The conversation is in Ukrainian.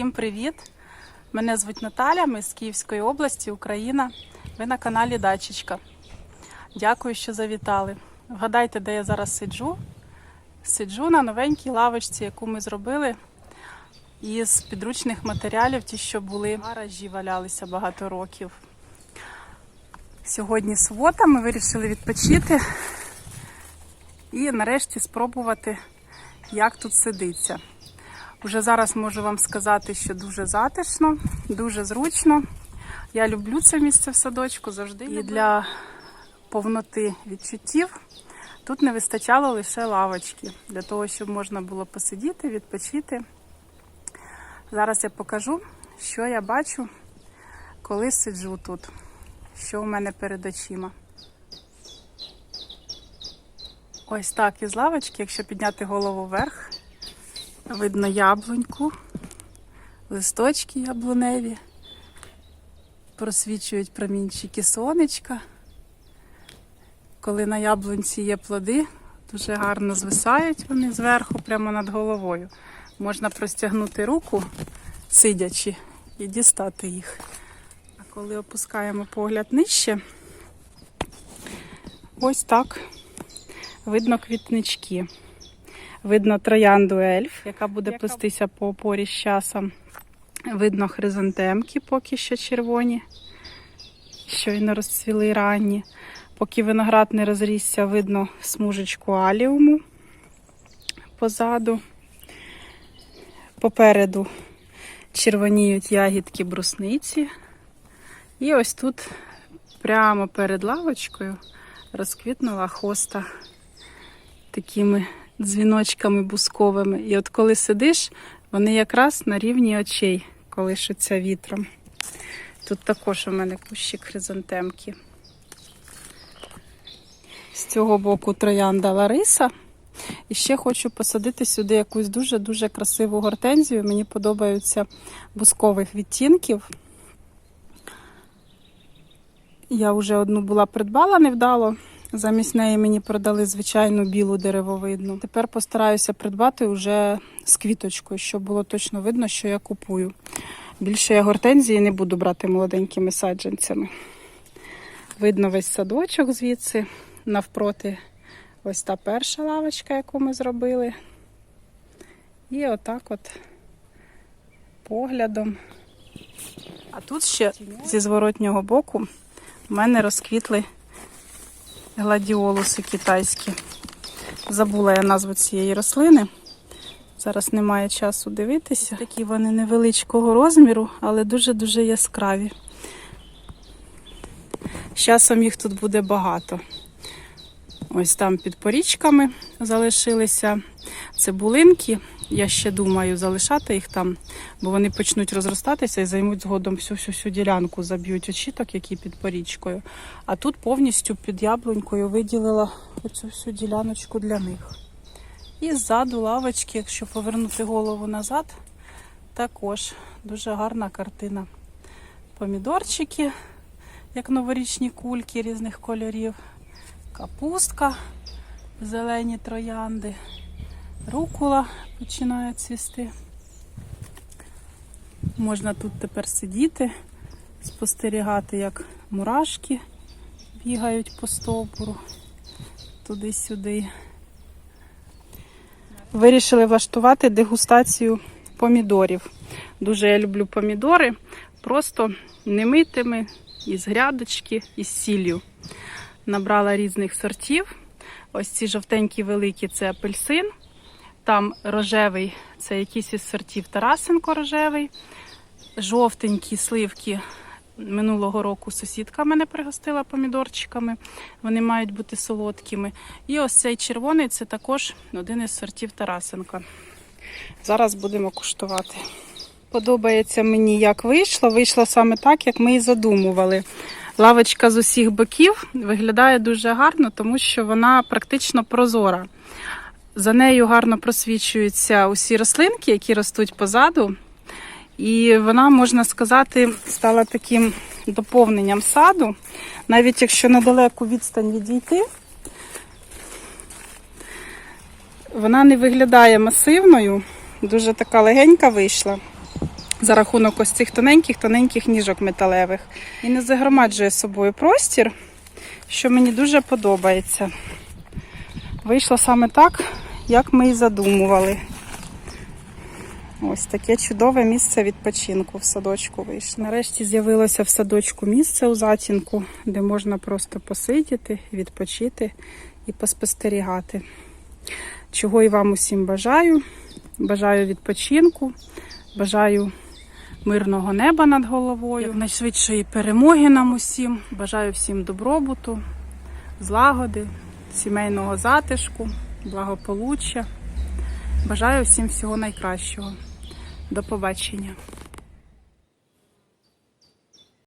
Всім привіт! Мене звуть Наталя, ми з Київської області, Україна. Ви на каналі Дачечка. Дякую, що завітали. Вгадайте, де я зараз сиджу. Сиджу на новенькій лавочці, яку ми зробили із підручних матеріалів, ті, що були гаражі, валялися багато років. Сьогодні субота, ми вирішили відпочити і нарешті спробувати, як тут сидиться. Уже зараз можу вам сказати, що дуже затишно, дуже зручно. Я люблю це місце в садочку завжди. І для повноти відчуттів тут не вистачало лише лавочки, для того, щоб можна було посидіти, відпочити. Зараз я покажу, що я бачу, коли сиджу тут, що у мене перед очима. Ось так із лавочки, якщо підняти голову вверх, видно яблуньку, листочки яблуневі, просвічують промінчики сонечка. Коли на яблунці є плоди, дуже гарно звисають вони зверху, прямо над головою. Можна простягнути руку, сидячи, і дістати їх. А коли опускаємо погляд нижче, ось так видно квітнички. Видно троянду ельф, яка буде плестися по опорі з часом. Видно хризантемки, поки що червоні, щойно розцвіли ранні. Поки виноград не розрісся, видно смужечку аліуму позаду. Попереду червоніють ягідки брусниці. І ось тут, прямо перед лавочкою, розквітнула хоста такими дзвіночками бусковими. І от коли сидиш, вони якраз на рівні очей колишуться вітром. Тут також у мене кущик хризантемки. З цього боку троянда Лариса. І ще хочу посадити сюди якусь дуже-дуже красиву гортензію. Мені подобаються бускових відтінків. Я вже одну була придбала невдало. Замість неї мені продали звичайну білу деревовидну. Тепер постараюся придбати вже з квіточкою, щоб було точно видно, що я купую. Більше я гортензії не буду брати молоденькими саджанцями. Видно весь садочок звідси, навпроти ось та перша лавочка, яку ми зробили. І отак от поглядом. А тут ще зі зворотнього боку в мене розквітли гладіолуси китайські. Забула я назву цієї рослини. Зараз немає часу дивитися. Такі вони невеличкого розміру, але дуже-дуже яскраві. З часом їх тут буде багато. Ось там під порічками залишилися цибулинки. Я ще думаю залишати їх там, бо вони почнуть розростатися і займуть згодом всю всю всю ділянку, заб'ють очіток, які під порічкою. А тут повністю під яблунькою виділила оцю всю діляночку для них. І ззаду лавочки, якщо повернути голову назад, також дуже гарна картина. Помідорчики, як новорічні кульки різних кольорів, капустка, зелені троянди, рукула починає цвісти. Можна тут тепер сидіти, спостерігати, як мурашки бігають по стовбуру туди-сюди. Вирішили влаштувати дегустацію помідорів. Дуже я люблю помідори, просто немитими, із грядочки, із сіллю. Набрала різних сортів. Ось ці жовтенькі великі це апельсин. Там рожевий це якийсь із сортів Тарасенко рожевий. Жовтенькі сливки минулого року сусідка мене пригостила помідорчиками. Вони мають бути солодкими. І ось цей червоний це також один із сортів Тарасенка. Зараз будемо куштувати. Подобається мені, як вийшло. Вийшло саме так, як ми і задумували. Лавочка з усіх боків виглядає дуже гарно, тому що вона практично прозора. За нею гарно просвічуються усі рослинки, які ростуть позаду. І вона, можна сказати, стала таким доповненням саду. Навіть якщо на далеку відстань відійти, вона не виглядає масивною, дуже така легенька вийшла. за рахунок ось цих тоненьких-тоненьких ніжок металевих. І не загромаджує собою простір, що мені дуже подобається. Вийшло саме так, як ми і задумували. Ось таке чудове місце відпочинку в садочку вийшло. Нарешті з'явилося в садочку місце у затінку, де можна просто посидіти, відпочити і поспостерігати. Чого і вам усім бажаю. Бажаю відпочинку, бажаю мирного неба над головою, найшвидшої перемоги нам усім. Бажаю всім добробуту, злагоди, сімейного затишку, благополуччя. Бажаю всім всього найкращого. До побачення.